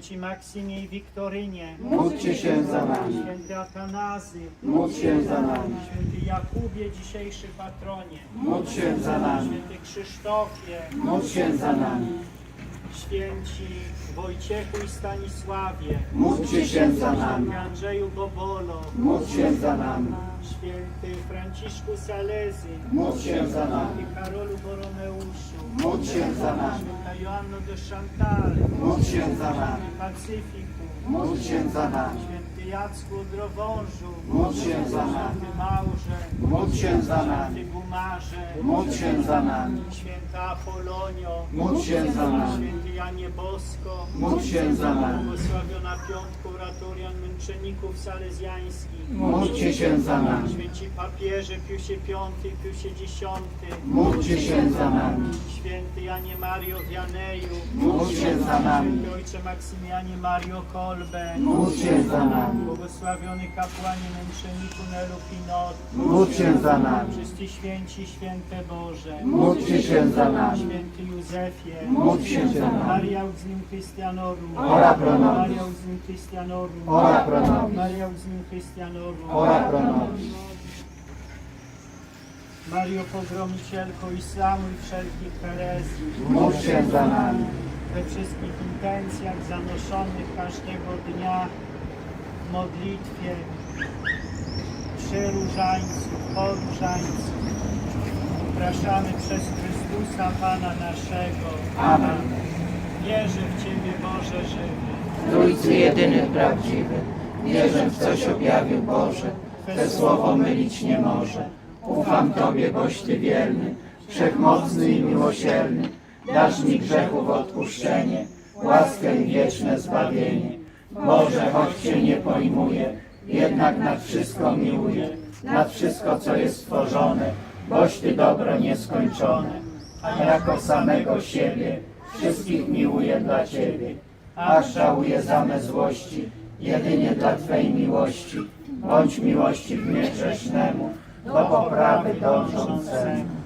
Święci Maksymie i Wiktorynie, Módlcie się za nami. święty Atanazy, Módl się za nami. święty Jakubie, dzisiejszy patronie, Módl się za nami. święty Krzysztofie, Módl się za nami. Święci Wojciechu i Stanisławie, Módlcie się za nami. Andrzeju Bobolo, Módl się za nami. święty Franciszku Salezy, Módl się za nami. Karolu Boromeuszu, Módl się za nami. święta Joanno de Chantal, Módl się za nami. Pacyfiku, Módl się za nami. święty Jacku Drowążu, Módl się za nami. święty Małże, Módl się za nami. Gumarze, Módl się za nami. święta Apolonio, Módl się za nami. święty Janie Bosko, Módl się za nami. błogosławiona piątku Oratorian Męczenników Salezjańskich, Módlcie się za nami. święci papieże Piusie V i Piusie X, Módlcie się za nami. Święty Janie Mario Wianeju, Módl się za nami. święty ojcze Maksymianie Mario Kolbe, Módl się za nami. błogosławiony kapłanie męczenniku Nelu Pinot, Módl się za nami. wszyscy święci, święte Boże, Módlcie się za nami. święty Józefie, Módl się za nami. Maria Uzim Christianorum, Ora pro nobis. Maria Uzim Christianorum, Ora pro nobis. Maria Uzim Christianorum, Ora pro nobis. Mario Pogromicielko Islamu i wszelkich herezji, Módl się za nami. we wszystkich intencjach zanoszonych każdego dnia w modlitwie przy różańcu, po różańcu. Upraszamy przez Chrystusa Pana naszego. Amen. Wierzę w Ciebie, Boże żywy. Trójcy jedyny prawdziwy, wierzę w coś objawił Boże, Twe słowo mylić nie może. Ufam Tobie, boś Ty wierny, wszechmocny i miłosierny, dasz mi grzechów odpuszczenie, łaskę i wieczne zbawienie. Boże, choć Cię nie pojmuję, jednak nad wszystko miłuję, nad wszystko, co jest stworzone, boś Ty dobro nieskończone, a jako samego siebie wszystkich miłuję dla Ciebie. Aż żałuję za me złości, jedynie dla Twej miłości. Bądź miłości w mnie grzesznemu, do poprawy dążącemu.